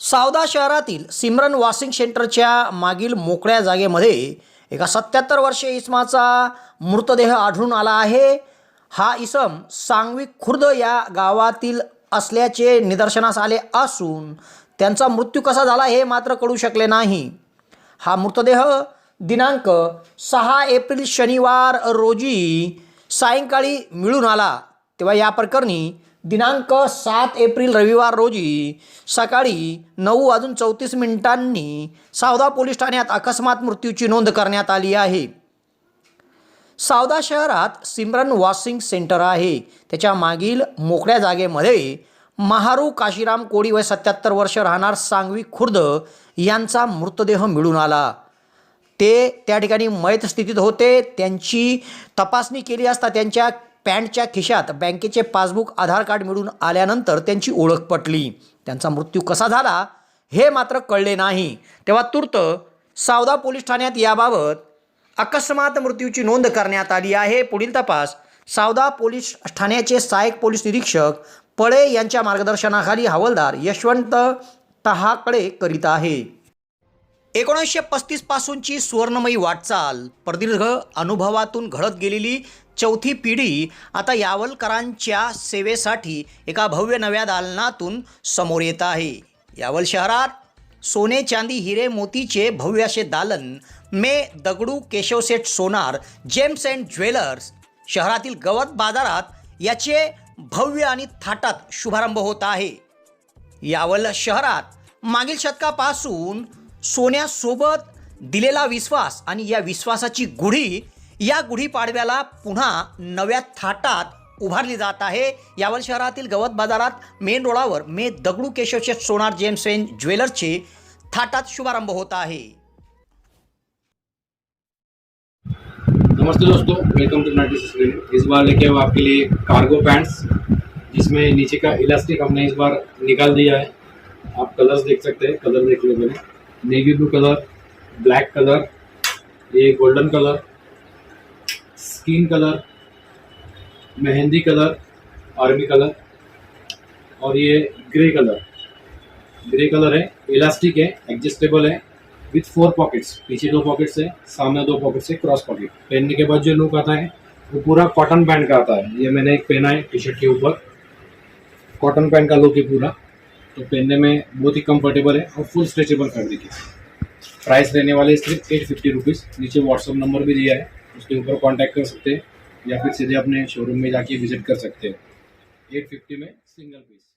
सावदा शहरातील सिमरन वॉशिंग सेंटरच्या मागील मोकळ्या जागेमध्ये एका सत्याहत्तर वर्षीय इसमाचा मृतदेह आढळून आला आहे. हा इसम सांगवी खुर्द या गावातील असल्याचे निदर्शनास आले असून त्यांचा मृत्यू कसा झाला हे मात्र कळू शकले नाही. हा मृतदेह दिनांक सहा एप्रिल शनिवार रोजी सायंकाळी मिळून आला. तेव्हा या प्रकरणी दिनांक सात एप्रिल रविवार रोजी सकाळी नऊ वाजून चौतीस मिनिटांनी सावदा पोलीस ठाण्यात अकस्मात मृत्यूची नोंद करण्यात आली आहे. सावदा शहरात सिमरन वॉशिंग सेंटर आहे. त्याच्या मागील मोकळ्या जागेमध्ये महारू काशीराम कोळी वय सत्याहत्तर वर्ष राहणार सांगवी खुर्द यांचा मृतदेह मिळून आला. ते त्या ठिकाणी मयत स्थितीत होते. त्यांची तपासणी केली असता त्यांच्या पॅन्टच्या खिशात बँकेचे पासबुक आधार कार्ड मिळून आल्यानंतर त्यांची ओळख पटली. त्यांचा मृत्यू कसा झाला हे मात्र कळले नाही. तेव्हा तूर्त सावदा पोलीस ठाण्यात याबाबत अकस्मात मृत्यूची नोंद करण्यात आली आहे. पुढील तपास सावदा पोलीस ठाण्याचे सहाय्यक पोलीस निरीक्षक पळे यांच्या मार्गदर्शनाखाली हवालदार यशवंत तहाकडे करीत आहे. एकोणीसशे पस्तीसपासूनची सुवर्णमयी वाटचाल प्रदीर्घ अनुभवातून घडत गेलेली चौथी पिढी आता यावलकरांच्या सेवेसाठी एका भव्य नव्या दालनातून समोर येत आहे. यावल शहरात सोने चांदी हिरे मोतीचे भव्य असे दालन मे Dagdu Keshavseth Sonar gems and jewellers शहरातील गवत बाजारात याचे भव्य आणि थाटात शुभारंभ होत आहे. यावल शहरात मागील शतकापासून सोन्यासोबत दिलेला विश्वास आणि या विश्वासाची गुढी या गुढीपाडव्याला पुन्हा नव्या थाटात उभारली जात आहे. यावल शहरातील गवत बाजारात मेन रोडावर मे दगडू केशवचे सोनार जेम्स एन ज्वेलर्सचे थाटात शुभारंभ होत आहे. नमस्ते दोस्तों वेलकम टू नाइटी स्क्रीन इस बार लेके आए आपके लिए कार्गो पैंट्स जिसमें नीचे का इलास्टिक हमने इस बार निकाल दिया है। आप कलर्स देख सकते हैं कलर देख लो मैंने। Navy blue colour black colour ये golden colour skin colour, mehndi colour, army colour और ये ग्रे कलर। ग्रे कलर है, इलास्टिक है, एडजस्टेबल है विथ फोर पॉकेट्स पीछे दो पॉकेट्स है, सामने दो पॉकेट्स है क्रॉस पॉकेट पहनने के बाद जो लुक आता है, वो पूरा कॉटन पैंट का आता है। ये मैंने एक पहना है टी शर्ट के ऊपर। कॉटन पैंट का लुक है पूरा। तो पहनने में बहुत ही कंफर्टेबल है और फुल स्ट्रेचेबल फैब्रिक है। प्राइस रहने वाले सिर्फ़ एट फिफ्टी रुपीज़ नीचे व्हाट्सअप नंबर भी दिया है। उसके ऊपर कांटेक्ट कर सकते हैं या फिर सीधे अपने शोरूम में जाके विजिट कर सकते हैं। एट फिफ्टी में सिंगल पीस